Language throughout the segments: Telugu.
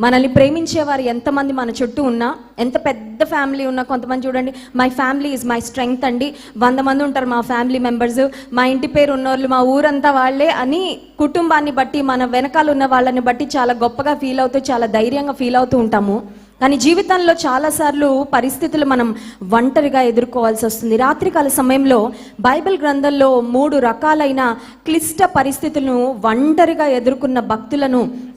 మనల్ని ప్రేమించేవారు ఎంతమంది మన చుట్టూ ఉన్నా ఎంత పెద్ద ఫ్యామిలీ ఉన్నా కొంతమంది చూడండి my family is my strength అండి. వంద మంది ఉంటారు మా ఫ్యామిలీ మెంబర్స్. మా ఇంటి పేరు ఉన్నోళ్ళు మా ఊరంతా వాళ్ళే అని కుటుంబాన్ని బట్టి మన వెనకాల ఉన్న వాళ్ళని బట్టి చాలా గొప్పగా ఫీల్ అవుతూ చాలా ధైర్యంగా ఫీల్ అవుతూ ఉంటాము. కానీ జీవితంలో చాలాసార్లు పరిస్థితులు మనం ఒంటరిగా ఎదుర్కోవాల్సి వస్తుంది. రాత్రికాల సమయంలో బైబిల్ గ్రంథంలో మూడు రకాలైన క్లిష్ట పరిస్థితులను ఒంటరిగా ఎదుర్కొన్న భక్తులను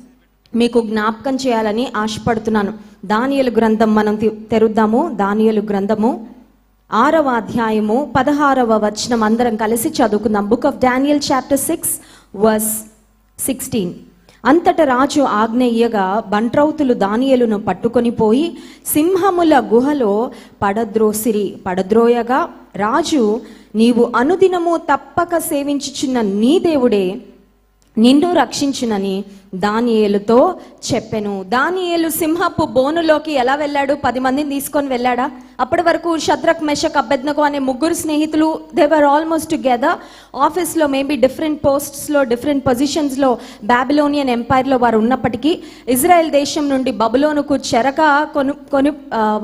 మీకు జ్ఞాపకం చేయాలని ఆశపడుతున్నాను. దానియలు గ్రంథం మనం తెరుద్దాము. దానియలు గ్రంథము ఆరవ అధ్యాయము పదహారవ వచనం అందరం కలిసి చదువుకుందాం. Book of Daniel chapter six verse sixteen అంతట రాజు ఆజ్ఞయ్యగా బంట్రౌతులు దానియలును పట్టుకొని పోయి సింహముల గుహలో పడద్రోసిరి. పడద్రోయగా రాజు నీవు అనుదినము తప్పక సేవించుచున్న నీ దేవుడే నిన్ను రక్షించునని దానియేలుతో చెప్పెను. దానియేలు సింహపు బోనులోకి ఎలా వెళ్ళాడు? పది మందిని తీసుకొని వెళ్ళాడా? అప్పటి వరకు శద్రక్ మెషక్ అభ్యర్థనకు అనే ముగ్గురు స్నేహితులు దేవర్ ఆల్మోస్ట్ టుగెదర్ ఆఫీస్లో మేబీ డిఫరెంట్ పోస్ట్స్లో డిఫరెంట్ పొజిషన్స్లో బాబిలోనియన్ ఎంపైర్లో వారు ఉన్నప్పటికీ ఇజ్రాయెల్ దేశం నుండి బబులోనుకు చెరక కొను కొని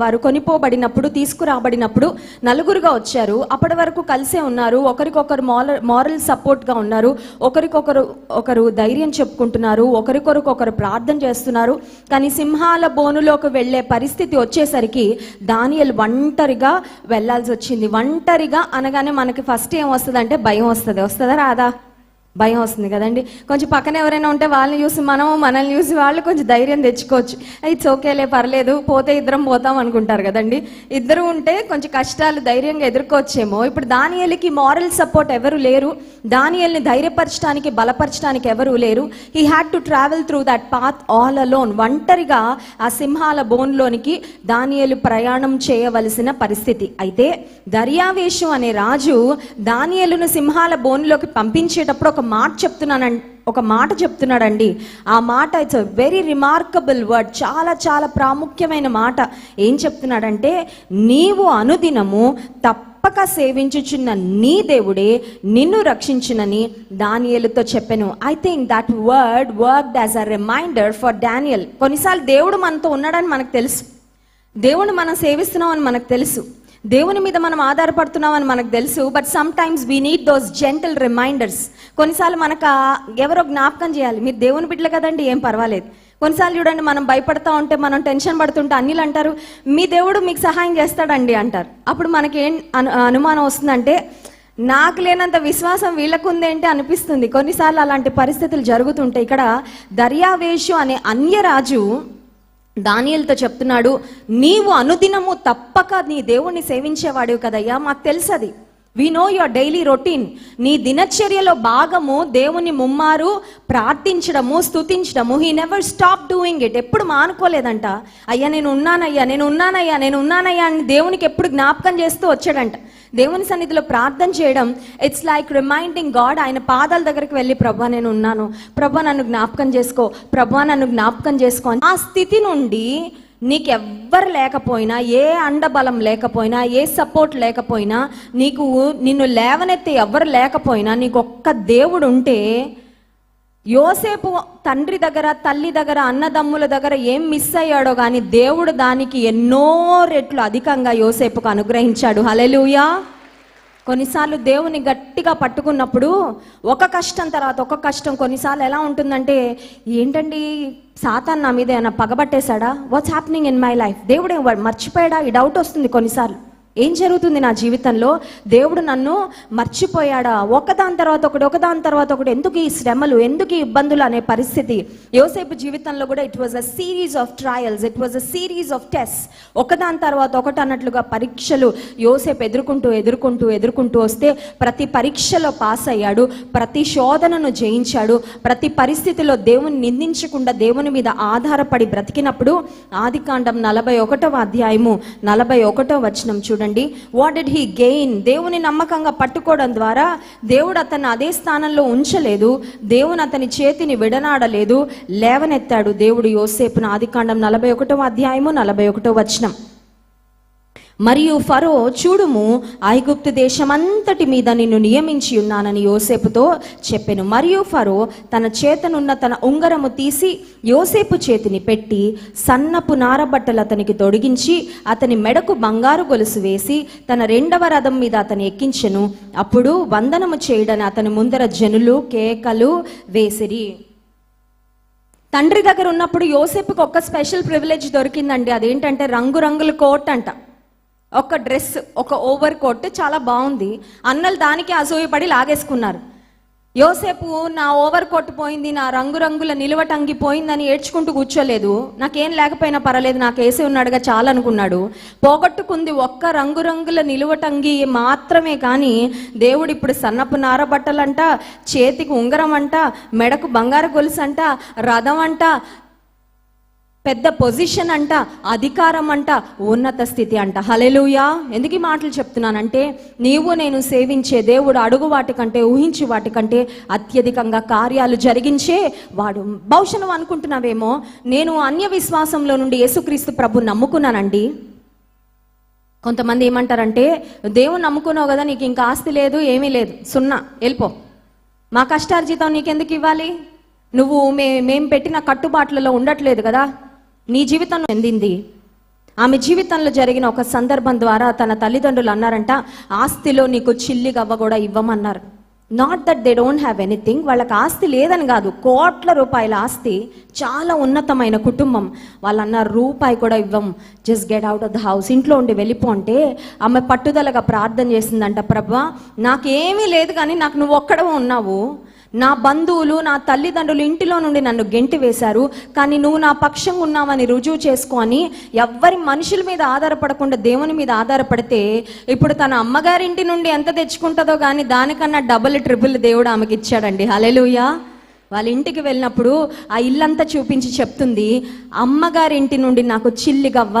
వారు కొనిపోబడినప్పుడు తీసుకురాబడినప్పుడు నలుగురుగా వచ్చారు. అప్పటి వరకు కలిసే ఉన్నారు. ఒకరికొకరు మారల్ మారల్ సపోర్ట్గా ఉన్నారు. ఒకరికొకరు ఒకరు ధైర్యం చెప్పుకుంటున్నారు. ఒకరికొకరు ప్రార్థన చేస్తున్నారు. కానీ సింహాల బోనులోకి వెళ్ళే పరిస్థితి వచ్చేసరికి దానియలు ఒంటరిగా వెళ్ళాల్సి వచ్చింది. ఒంటరిగా అనగానే మనకి ఫస్ట్ ఏం వస్తుంది అంటే భయం వస్తుంది. వస్తుందా రాదా? భయం వస్తుంది కదండి. కొంచెం పక్కన ఎవరైనా ఉంటే వాళ్ళని చూసి మనం మనల్ని చూసి వాళ్ళు కొంచెం ధైర్యం తెచ్చుకోవచ్చు. ఇట్స్ ఓకేలే పర్లేదు పోతే ఇద్దరం పోతాం అనుకుంటారు కదండి. ఇద్దరు ఉంటే కొంచెం కష్టాలు ధైర్యంగా ఎదుర్కోవచ్చేమో. ఇప్పుడు దానియల్కి మారల్ సపోర్ట్ ఎవరు లేరు. దానియల్ని ధైర్యపరచడానికి బలపరచడానికి ఎవరు లేరు. He had to travel through that path all alone ఒంటరిగా ఆ సింహాల బోన్లోనికి దానియలు ప్రయాణం చేయవలసిన పరిస్థితి. అయితే దర్యావేషు అనే రాజు దానియలును సింహాల బోన్లోకి పంపించేటప్పుడు ఒక మాట చెప్తున్నానండి ఒక మాట చెప్తున్నాడండి. ఆ మాట ఇట్స్ వెరీ రిమార్కబుల్ వర్డ్ చాలా చాలా ప్రాముఖ్యమైన మాట. ఏం చెప్తున్నాడంటే నీవు అనుదినము తప్పక సేవించుచున్న నీ దేవుడే నిన్ను రక్షించునని దానియలతో చెప్పాను. I think that word work as a reminder for Daniel కొన్నిసార్లు దేవుడు మనతో ఉన్నాడని మనకు తెలుసు. దేవుడు మనం సేవిస్తున్నామని మనకు తెలుసు. దేవుని మీద మనం ఆధారపడుతున్నామని మనకు తెలుసు but sometimes we need those gentle reminders కొన్నిసార్లు మనకు ఎవరో జ్ఞాపకం చేయాలి మీరు దేవుని బిడ్డలు కదండి ఏం పర్వాలేదు. కొన్నిసార్లు చూడండి మనం భయపడతా ఉంటే మనం టెన్షన్ పడుతుంటే అన్నిలు అంటారు మీ దేవుడు మీకు సహాయం చేస్తాడండి అంటారు. అప్పుడు మనకి ఏం అను అనుమానం వస్తుందంటే నాకు లేనంత విశ్వాసం వీళ్ళకు అంటే అనిపిస్తుంది. కొన్నిసార్లు అలాంటి పరిస్థితులు జరుగుతుంటాయి ఇక్కడ దర్యావేషు అనే అన్యరాజు దానియలతో చెప్తున్నాడు నీవు అనుదినము తప్పక నీ దేవుణ్ణి సేవించేవాడివి కదయ్యా మాకు తెలుసది. We know your daily routine నీ దినచర్యలో భాగము దేవుని ముమ్మారు ప్రార్థించడము స్తుతించడము. He never stop doing it ఎప్పుడు మానుకోలేదంట. అయ్యా నేను ఉన్నానయ్యా నేను ఉన్నానయ్యా నేను ఉన్నానయ్యా అని దేవునికి ఎప్పుడు జ్ఞాపకం చేస్తూ వచ్చాడంట. దేవుని సన్నిధిలో ప్రార్థన చేయడం ఇట్స్ లైక్ రిమైండింగ్ గాడ్ ఆయన పాదాల దగ్గరికి వెళ్ళి ప్రభా నేను ఉన్నాను. ప్రభా నన్ను జ్ఞాపకం చేసుకో. ప్రభా నన్ను జ్ఞాపకం చేసుకో. ఆ స్థితి నుండి నీకెవ్వరు లేకపోయినా ఏ అండబలం లేకపోయినా ఏ సపోర్ట్ లేకపోయినా నీకు నిన్ను లేవనెత్తే ఎవ్వరు లేకపోయినా నీకు ఒక్క దేవుడు ఉంటే యోసేపు తండ్రి దగ్గర తల్లి దగ్గర అన్నదమ్ముల దగ్గర ఏం మిస్ అయ్యాడో కానీ దేవుడు దానికి ఎన్నో రెట్లు అధికంగా యోసేపుకు అనుగ్రహించాడు. హలెలుయా కొన్నిసార్లు దేవుని గట్టిగా పట్టుకున్నప్పుడు ఒక కష్టం తర్వాత ఒక కష్టం కొన్నిసార్లు ఎలా ఉంటుందంటే ఏంటండి సాతాన్ నా మీద ఏమైనా పగబట్టేశాడా? What's happening in my life దేవుడే మర్చిపోయాడా? ఈ డౌట్ వస్తుంది కొన్నిసార్లు. ఏం జరుగుతుంది నా జీవితంలో? దేవుడు నన్ను మర్చిపోయాడా? ఒకదాని తర్వాత ఒకటి ఒకదాని తర్వాత ఒకటి ఎందుకు ఈ శ్రమలు ఎందుకు ఈ ఇబ్బందులు అనే పరిస్థితి? యోసేపు జీవితంలో కూడా it was a series of trials it was a series of test ఒకదాని తర్వాత ఒకటి అన్నట్లుగా పరీక్షలు యోసేపు ఎదుర్కొంటూ ఎదుర్కొంటూ ఎదుర్కొంటూ వస్తే ప్రతి పరీక్షలో పాస్ అయ్యాడు ప్రతి శోధనను జయించాడు ప్రతి పరిస్థితిలో దేవుని నిందించకుండా దేవుని మీద ఆధారపడి బ్రతికినప్పుడు ఆదికాండం నలభై ఒకటవ అధ్యాయము నలభై ఒకటో వచనం చూడండి. వాట్ డిడ్ హీ గెయిన్ దేవుని నమ్మకంగా పట్టుకోవడం ద్వారా దేవుడు అతన్ని అదే స్థానంలో ఉంచలేదు. దేవుని అతని చేతిని విడనాడలేదు. లేవనెత్తాడు దేవుడు యోసేపును. ఆదికాండం నలభై ఒకటో అధ్యాయము నలభై ఒకటో వచనం. మరియు ఫరో చూడుము ఐగుప్తు దేశమంతటి మీద నిన్ను నియమించి ఉన్నానని యోసేపుతో చెప్పెను. మరియు ఫరో తన చేతనున్న తన ఉంగరము తీసి యోసేపు చేతిని పెట్టి సన్నపు నారబట్టలు అతనికి తొడిగించి అతని మెడకు బంగారు గొలుసు వేసి తన రెండవ రథం మీద అతను ఎక్కించెను. అప్పుడు వందనము చేయడని అతని ముందర జనులు కేకలు వేసిరి. తండ్రి దగ్గర ఉన్నప్పుడు యోసేపుకి ఒక స్పెషల్ ప్రివిలేజ్ దొరికిందండి. అదేంటంటే రంగురంగుల కోట్ అంట. ఒక డ్రెస్ ఒక ఓవర్ కోట్ చాలా బాగుంది. అన్నలు దానికి అసూయపడి లాగేసుకున్నారు. యోసేపు నా ఓవర్ కోట్ పోయింది నా రంగురంగుల నిలువటంగి పోయిందని ఏడ్చుకుంటూ కూర్చోలేదు. నాకేం లేకపోయినా పర్వాలేదు నాకు వేసి ఉన్నాడుగా చాలా అనుకున్నాడు. పోగొట్టుకుంది ఒక్క రంగురంగుల నిలువటంగి మాత్రమే కానీ దేవుడు ఇప్పుడు సన్నపు నార బట్టలంట చేతికి ఉంగరం అంట మెడకు బంగారు గొలుసు అంట రథం అంట పెద్ద పొజిషన్ అంట అధికారం అంట ఉన్నత స్థితి అంట. హలెలుయా ఎందుకు ఈ మాటలు చెప్తున్నానంటే నీవు నేను సేవించే దేవుడు అడుగు వాటికంటే ఊహించి వాటికంటే అత్యధికంగా కార్యాలు జరిగించే వాడు. బహుశా నువ్వు అనుకుంటున్నావేమో నేను అన్య విశ్వాసంలో నుండి యేసుక్రీస్తు ప్రభు నమ్ముకున్నానండి. కొంతమంది ఏమంటారంటే దేవుని నమ్ముకున్నావు కదా నీకు ఇంకా ఆస్తి లేదు ఏమీ లేదు. సున్నా వెళ్ళిపో. మా కష్టార్జితం నీకెందుకు ఇవ్వాలి? నువ్వు మే మేము పెట్టిన కట్టుబాట్లలో ఉండట్లేదు కదా. నీ జీవితం చెందింది. ఆమె జీవితంలో జరిగిన ఒక సందర్భం ద్వారా తన తల్లిదండ్రులు అన్నారంట ఆస్తిలో నీకు చిల్లి గవ్వ కూడా ఇవ్వమన్నారు. Not that they don't have anything వాళ్ళకి ఆస్తి లేదని కాదు. కోట్ల రూపాయల ఆస్తి చాలా ఉన్నతమైన కుటుంబం. వాళ్ళన్న రూపాయి కూడా ఇవ్వం. Just get out of the house ఇంట్లో ఉండి వెళ్ళిపో అంటే ఆమె పట్టుదలగా ప్రార్థన చేసిందంట ప్రభా నాకేమీ లేదు కానీ నాకు నువ్వు ఒక్కడవే ఉన్నావు. నా బంధువులు నా తల్లిదండ్రులు ఇంటిలో నుండి నన్ను గెంటి వేశారు. కానీ నువ్వు నా పక్షంగా ఉన్నావని రుజువు చేసుకొని ఎవ్వరి మనుషుల మీద ఆధారపడకుండా దేవుని మీద ఆధారపడితే ఇప్పుడు తన అమ్మగారింటి నుండి ఎంత తెచ్చుకుంటుందో కానీ దానికన్నా డబుల్ ట్రిపుల్ దేవుడు ఆమెకి ఇచ్చాడండి. హలెలుయా వాళ్ళ ఇంటికి వెళ్ళినప్పుడు ఆ ఇల్లంతా చూపించి చెప్తుంది అమ్మగారింటి నుండి నాకు చిల్లిగవ్వ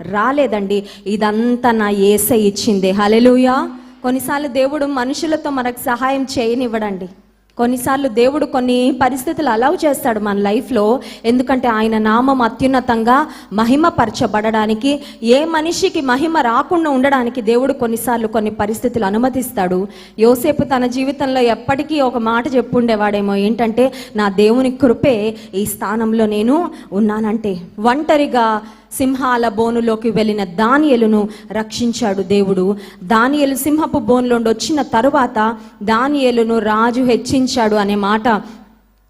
రాలేదండి. ఇదంతా నా ఏసై ఇచ్చింది. హలెలుయా కొన్నిసార్లు దేవుడు మనుషులతో మనకు సహాయం చేయనివ్వడండి. కొన్నిసార్లు దేవుడు కొన్ని పరిస్థితులు అలౌ చేస్తాడు మన లైఫ్లో. ఎందుకంటే ఆయన నామం అత్యున్నతంగా మహిమపరచబడడానికి ఏ మనిషికి మహిమ రాకుండా ఉండడానికి దేవుడు కొన్నిసార్లు కొన్ని పరిస్థితులు అనుమతిస్తాడు. యోసేపు తన జీవితంలో ఎప్పటికీ ఒక మాట చెప్పుండేవాడేమో ఏంటంటే నా దేవుని కృపే ఈ స్థానంలో నేను ఉన్నానంటే. ఒంటరిగా సింహాల బోనులోకి వెళ్ళిన దానియలును రక్షించాడు దేవుడు. దానియలు సింహపు బోనులోండి వచ్చిన తరువాత దానియలును రాజు హెచ్చించాడు అనే మాట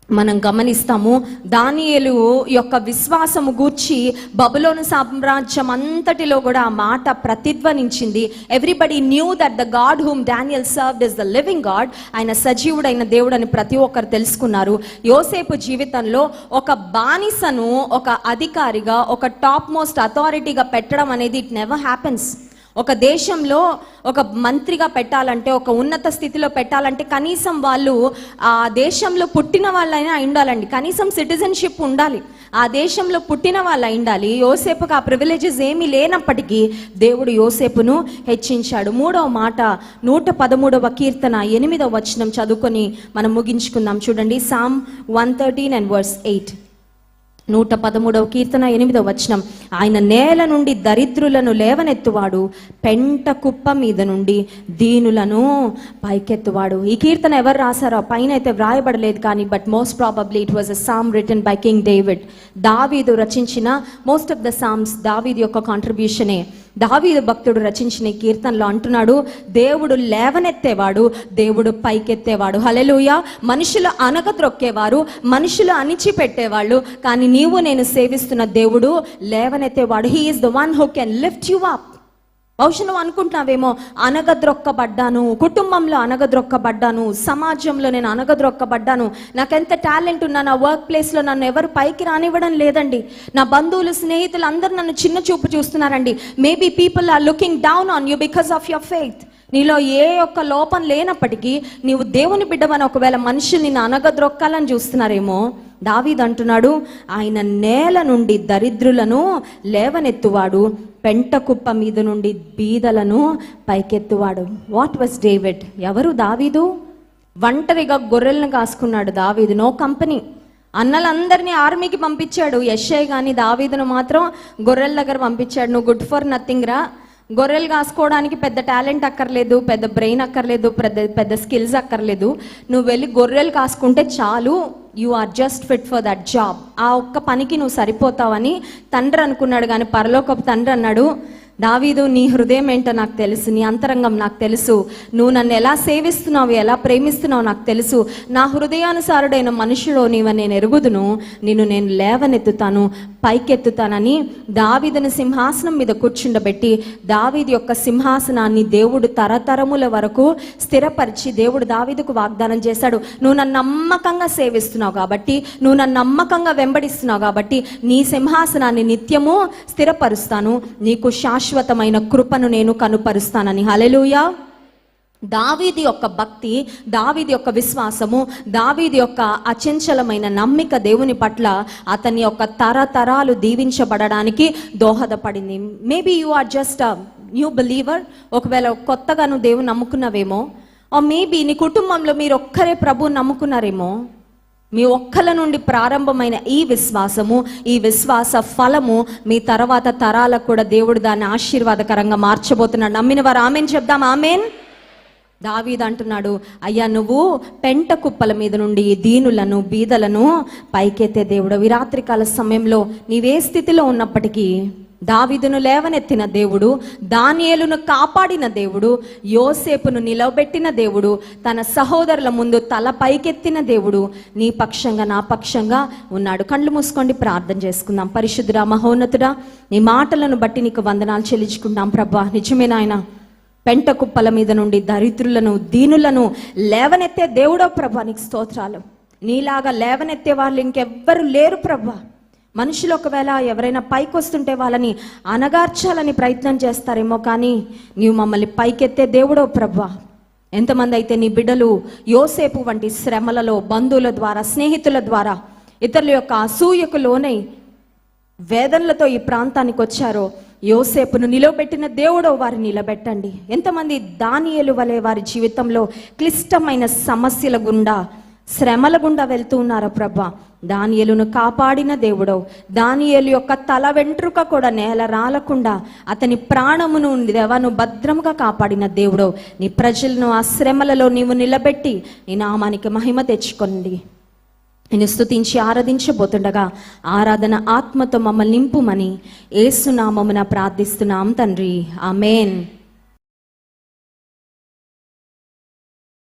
మనం గమనిస్తాము దానియలు యొక్క విశ్వాసము గూర్చి బబులోను సామ్రాజ్యం అంతటిలో కూడా ఆ మాట ప్రతిధ్వనించింది. Everybody knew that the God whom Daniel served is the living God ఆయన సజీవుడైన దేవుడని ప్రతి ఒక్కరు తెలుసుకున్నారు. యోసేపు జీవితంలో ఒక బానిసను ఒక అధికారిగా ఒక టాప్ మోస్ట్ అథారిటీగా పెట్టడం అనేది ఇట్ నెవర్ హ్యాపెన్స్ ఒక దేశంలో ఒక మంత్రిగా పెట్టాలంటే ఒక ఉన్నత స్థితిలో పెట్టాలంటే కనీసం వాళ్ళు ఆ దేశంలో పుట్టిన వాళ్ళైనా ఉండాలండి. కనీసం సిటిజన్షిప్ ఉండాలి. ఆ దేశంలో పుట్టిన వాళ్ళు ఉండాలి. యోసేపుకు ఆ ప్రివిలేజెస్ ఏమీ లేనప్పటికీ దేవుడు యోసేపును హెచ్చించాడు. మూడవ మాట నూట పదమూడవ కీర్తన ఎనిమిదవ వచనం చదువుకొని మనం ముగించుకుందాం. చూడండి Psalm one thirteen and verse eight. నూట పదమూడవ కీర్తన ఎనిమిదవ వచనం. ఆయన నేల నుండి దరిద్రులను లేవనెత్తువాడు పెంట కుప్ప మీద నుండి దీనులను పైకెత్తువాడు. ఈ కీర్తన ఎవరు రాశారో పైన అయితే వ్రాయబడలేదు కానీ but most probably it was a Psalm written by King David దావీదు రచించిన మోస్ట్ ఆఫ్ ద సామ్స్ దావీదు యొక్క కాంట్రిబ్యూషనే దావీదు భక్తుడు రచించిన ఈ కీర్తనలో అంటున్నాడు దేవుడు లేవనెత్తేవాడు దేవుడు పైకెత్తేవాడు. హలెలుయ మనుషులు అనగద్రొక్కేవారు మనుషులు అణిచిపెట్టేవాళ్ళు కానీ నీవు నేను సేవిస్తున్న దేవుడు లేవనెత్తేవాడు. He is the one who can lift you up బహుశా నువ్వు అనుకుంటున్నావేమో అనగద్రొక్కబడ్డాను కుటుంబంలో అనగద్రొక్కబడ్డాను సమాజంలో నేను అనగద్రొక్కబడ్డాను నాకెంత టాలెంట్ ఉన్నా నా వర్క్ ప్లేస్లో నన్ను ఎవరు పైకి రానివ్వడం లేదండి. నా బంధువులు స్నేహితులు అందరూ నన్ను చిన్న చూపు చూస్తున్నారండి. Maybe people are looking down on you because of your faith నీలో ఏ ఒక్క లోపం లేనప్పటికీ నీవు దేవుని బిడ్డవని ఒకవేళ మనుషులు నిన్ను అనగద్రొక్కాలని చూస్తున్నారేమో దావీద్ అంటున్నాడు ఆయన నేల నుండి దరిద్రులను లేవనెత్తువాడు పెంట కుప్ప మీద నుండి బీదలను పైకెత్తువాడు. వాట్ వాస్ డేవిడ్ ఎవరు దావీదు? ఒంటరిగా గొర్రెలను కాసుకున్నాడు దావీదు. నో కంపెనీ అన్నలందరినీ ఆర్మీకి పంపించాడు. యశ్ఐ కానీ దావీదును మాత్రం గొర్రెల దగ్గర పంపించాడు. నువ్వు గుడ్ ఫర్ నథింగ్ రా. గొర్రెలు కాసుకోవడానికి పెద్ద టాలెంట్ అక్కర్లేదు పెద్ద బ్రెయిన్ అక్కర్లేదు పెద్ద పెద్ద స్కిల్స్ అక్కర్లేదు. నువ్వు వెళ్ళి గొర్రెలు కాసుకుంటే చాలు. You are just fit for that job ఆ ఒక్క పనికి నువ్వు సరిపోతావని తండ్రి అనుకున్నాడు కానీ పరలోకపు తండ్రి అన్నాడు దావీదు నీ హృదయం ఏంటో నాకు తెలుసు నీ అంతరంగం నాకు తెలుసు. నువ్వు నన్ను ఎలా సేవిస్తున్నావు ఎలా ప్రేమిస్తున్నావు నాకు తెలుసు. నా హృదయానుసారుడైన మనుషుడు నీవ నేను ఎరుగుదును నిన్ను నేను లేవనెత్తుతాను పైకెత్తుతానని దావీదుని సింహాసనం మీద కూర్చుండబెట్టి దావీది యొక్క సింహాసనాన్ని దేవుడు తరతరముల వరకు స్థిరపరిచి దేవుడు దావీదుకు వాగ్దానం చేశాడు. నువ్వు నన్ను నమ్మకంగా సేవిస్తున్నావు కాబట్టి నువ్వు నన్ను నమ్మకంగా వెంబడిస్తున్నావు కాబట్టి నీ సింహాసనాన్ని నిత్యము స్థిరపరుస్తాను నీకు శాశ్వతమైన కృపను నేను కనుపరుస్తానని. హలెలుయా దావీది యొక్క భక్తి దావీది యొక్క విశ్వాసము దావీది యొక్క అచంచలమైన నమ్మిక దేవుని పట్ల అతని యొక్క తరతరాలు దీవించబడడానికి దోహదపడింది. Maybe you are just new believer ఒకవేళ కొత్తగా నువ్వు దేవుని నమ్ముకున్నావేమో మేబీ నీ కుటుంబంలో మీరు ఒక్కరే ప్రభు నమ్ముకున్నారేమో మీ ఒక్కల నుండి ప్రారంభమైన ఈ విశ్వాసము ఈ విశ్వాస ఫలము మీ తర్వాత తరాలకు కూడా దేవుడు దాన్ని ఆశీర్వాదకరంగా మార్చబోతున్నాడు. నమ్మిన వారు ఆమెన్ చెప్దాం ఆమెన్. దావీద్ అంటున్నాడు అయ్యా నువ్వు పెంట కుప్పల మీద నుండి దీనులను బీదలను పైకెత్తే దేవుడు. ఈ రాత్రికాల సమయంలో నీవే స్థితిలో ఉన్నప్పటికీ దావీదును లేవనెత్తిన దేవుడు దానియేలును కాపాడిన దేవుడు యోసేపును నిలవబెట్టిన దేవుడు తన సహోదరుల ముందు తల పైకెత్తిన దేవుడు నీ పక్షంగా నా పక్షంగా ఉన్నాడు. కళ్ళు మూసుకోండి ప్రార్థన చేసుకుందాం. పరిశుద్ధుడా మహోన్నతుడా నీ మాటలను బట్టి నీకు వందనాలు చెల్లించుకుందాం ప్రభా. నిజమే నాయనా పెంట కుప్పల మీద నుండి దరిద్రులను దీనులను లేవనెత్తే దేవుడో ప్రభా నీకు స్తోత్రాలు. నీలాగా లేవనెత్తే వాళ్ళు ఇంకెవ్వరు లేరు ప్రభా. మనుషులు ఒకవేళ ఎవరైనా పైకి వస్తుంటే వాళ్ళని అనగార్చాలని ప్రయత్నం చేస్తారేమో కానీ నీవు మమ్మల్ని పైకెత్తే దేవుడో ప్రభా. ఎంతమంది అయితే నీ బిడ్డలు యోసేపు వంటి శ్రమలలో బంధువుల ద్వారా స్నేహితుల ద్వారా ఇతరుల యొక్క అసూయకు లోనై వేదనలతో ఈ ప్రాంతానికి వచ్చారో యోసేపును నిలబెట్టిన దేవుడో వారిని నిలబెట్టండి. ఎంతమంది దానియలు వలె వారి జీవితంలో క్లిష్టమైన సమస్యల గుండా శ్రమల గుండా వెళ్తూ ఉన్నారో ప్రభా. దానియలును కాపాడిన దేవుడో దానియలు యొక్క తల వెంట్రుక కూడా నేల రాలకుండా అతని ప్రాణమును దేవను భద్రముగా కాపాడిన దేవుడవు. నీ ప్రజలను ఆ శ్రమలలో నీవు నిలబెట్టి నీ నామానికి మహిమ తెచ్చుకోండి నేను స్థుతించి ఆరాధించబోతుండగా ఆరాధన ఆత్మతో మమ్మల్ని నింపుమని ఏసునామమున ప్రార్థిస్తున్నాం తండ్రి. ఆమెన్.